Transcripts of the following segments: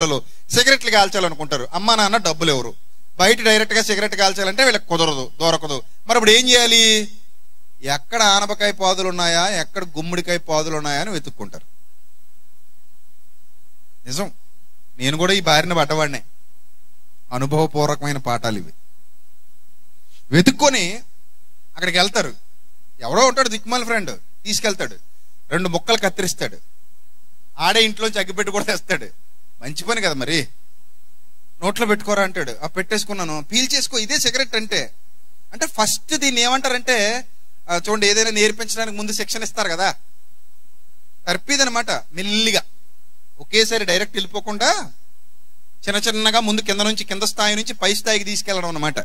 పిల్లలు సిగరెట్లు కాల్చాలనుకుంటారు. అమ్మా నాన్న డబ్బులు ఎవరు? బయట డైరెక్ట్గా సిగరెట్ కాల్చాలంటే వీళ్ళకి కుదరదు దొరకదు. మరి ఇప్పుడు ఏం చేయాలి? ఎక్కడ ఆనపకాయ పాదులు ఉన్నాయా? ఎక్కడ గుమ్మడికాయ పాదులు ఉన్నాయా అని వెతుక్కుంటారు. నిజం. నేను కూడా ఈ బారిన పడ్డవాడినే అనుభవపూర్వకమైన పాఠాలు ఇవి. వెతుక్కొని అక్కడికి వెళ్తారు. ఎవడో ఉంటాడు దిక్మాల ఫ్రెండ్ తీసుకెళ్తాడు. రెండు ముక్కలు కత్తిరిస్తాడు. ఆడే ఇంట్లోంచి అగ్గిపెట్టి కూడా తెస్తాడు. మంచి పని కదా మరి? నోట్లో పెట్టుకోరా అంటాడు. ఆ పెట్టేసుకున్నాను. పీల్ చేసుకో ఇదే సిగరెట్ అంటే. అంటే ఫస్ట్ దీన్ని ఏమంటారంటే చూడండి ఏదైనా నేర్పించడానికి ముందు శిక్షణ ఇస్తారు కదా? తర్పీదనమాట మెల్లిగా. ఒకేసారి డైరెక్ట్ వెళ్ళిపోకుండా చిన్న చిన్నగా ముందు కింద నుంచి కింద స్థాయి నుంచి పై స్థాయికి తీసుకెళ్ళడం అనమాట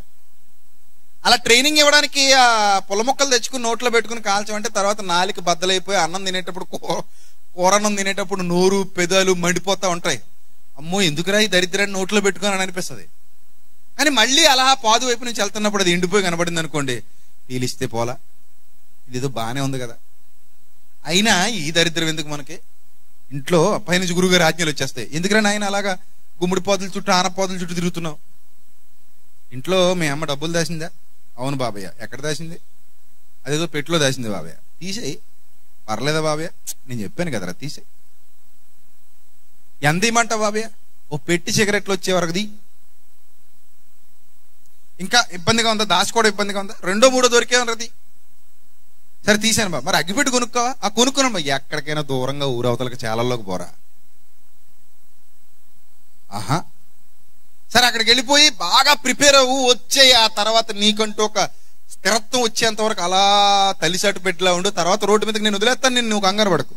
అలా ట్రైనింగ్ ఇవ్వడానికి ఆ పొల మొక్కలు తెచ్చుకుని నోట్లో పెట్టుకుని కాల్చమంటే తర్వాత నాలికి బద్దలైపోయి అన్నం తినేటప్పుడు కూ- కూరన్నం తినేటప్పుడు నోరు పెదాలు మండిపోతూ ఉంటాయి. అమ్మో ఎందుకురా ఈ దరిద్రాన్ని నోట్లో పెట్టుకొని అని అనిపిస్తుంది. కానీ మళ్ళీ అలా పాదు వైపు నుంచి వెళ్తున్నప్పుడు అది ఎండిపోయి కనబడింది అనుకోండి పీలిస్తే పోలా. ఇదేదో బాగానే ఉంది కదా. అయినా ఈ దరిద్రం ఎందుకు మనకి? ఇంట్లో పైనుంచి గురువుగారి ఆజ్ఞలు వచ్చేస్తాయి. ఎందుకురా నాయన అలాగా గుమ్మడి పాదుల చుట్టూ ఆనపాదుల చుట్టూ తిరుగుతున్నావు? ఇంట్లో మీ అమ్మ డబ్బులు దాసిందా అవును బాబయ్య. ఎక్కడ దాసింది అదేదో పెట్టులో దాసింది బాబయ్య. తీసేయి. పర్లేదా బాబయ్య? నేను చెప్పాను కదరా తీసేయి. ఎంత ఇమ్మంటావు బాబయ్య ఓ పెట్టి సిగరెట్లు వచ్చే వరకుది ఇంకా ఇబ్బందిగా ఉందా? దాచుకోవడం ఇబ్బందిగా ఉందా? రెండో మూడో దొరికే ఉన్నది సరే తీసాను బాబు. మరి అగ్గిపెట్టి కొనుక్కోవా? ఆ కొనుక్కున్నాం బాబు. ఎక్కడికైనా దూరంగా ఊరవతలకి చేలల్లోకి పోరా. ఆహా. సరే అక్కడికి వెళ్ళిపోయి బాగా ప్రిపేర్ అవ్వు. వచ్చే ఆ తర్వాత నీకంటూ ఒక స్థిరత్వం వచ్చేంత వరకు అలా తలిసాటు పెట్టిలా ఉండు. తర్వాత రోడ్డు మీదకి నేను వదిలేస్తాను. నేను నువ్వు కంగారు పడకు.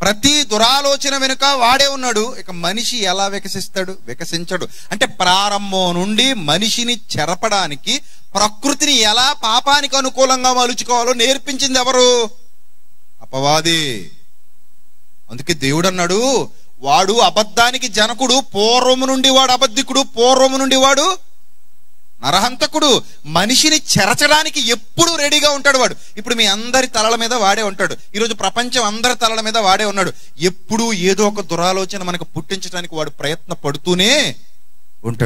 ప్రతి దురాలోచన వెనుక వాడే ఉన్నాడు. ఇక మనిషి ఎలా వికసిస్తాడు? వికసించడు. అంటే ప్రారంభం నుండి మనిషిని చెరపడానికి ప్రకృతిని ఎలా పాపానికి అనుకూలంగా మలుచుకోవాలో నేర్పించింది ఎవరు? అపవాది. అందుకే దేవుడు అన్నాడు వాడు అబద్ధానికి జనకుడు పూర్వము నుండి వాడు అబద్ధికుడు పూర్వము నుండి వాడు నరహంతకుడు మనిషిని చెరచడానికి ఎప్పుడు రెడీగా ఉంటాడు వాడు. ఇప్పుడు మీ అందరి తలల మీద వాడే ఉంటాడు. ఈరోజు ప్రపంచం అందరి తలల మీద వాడే ఉన్నాడు. ఎప్పుడూ ఏదో ఒక దురాలోచన మనకు పుట్టించడానికి వాడు ప్రయత్న పడుతూనే ఉంటాడు.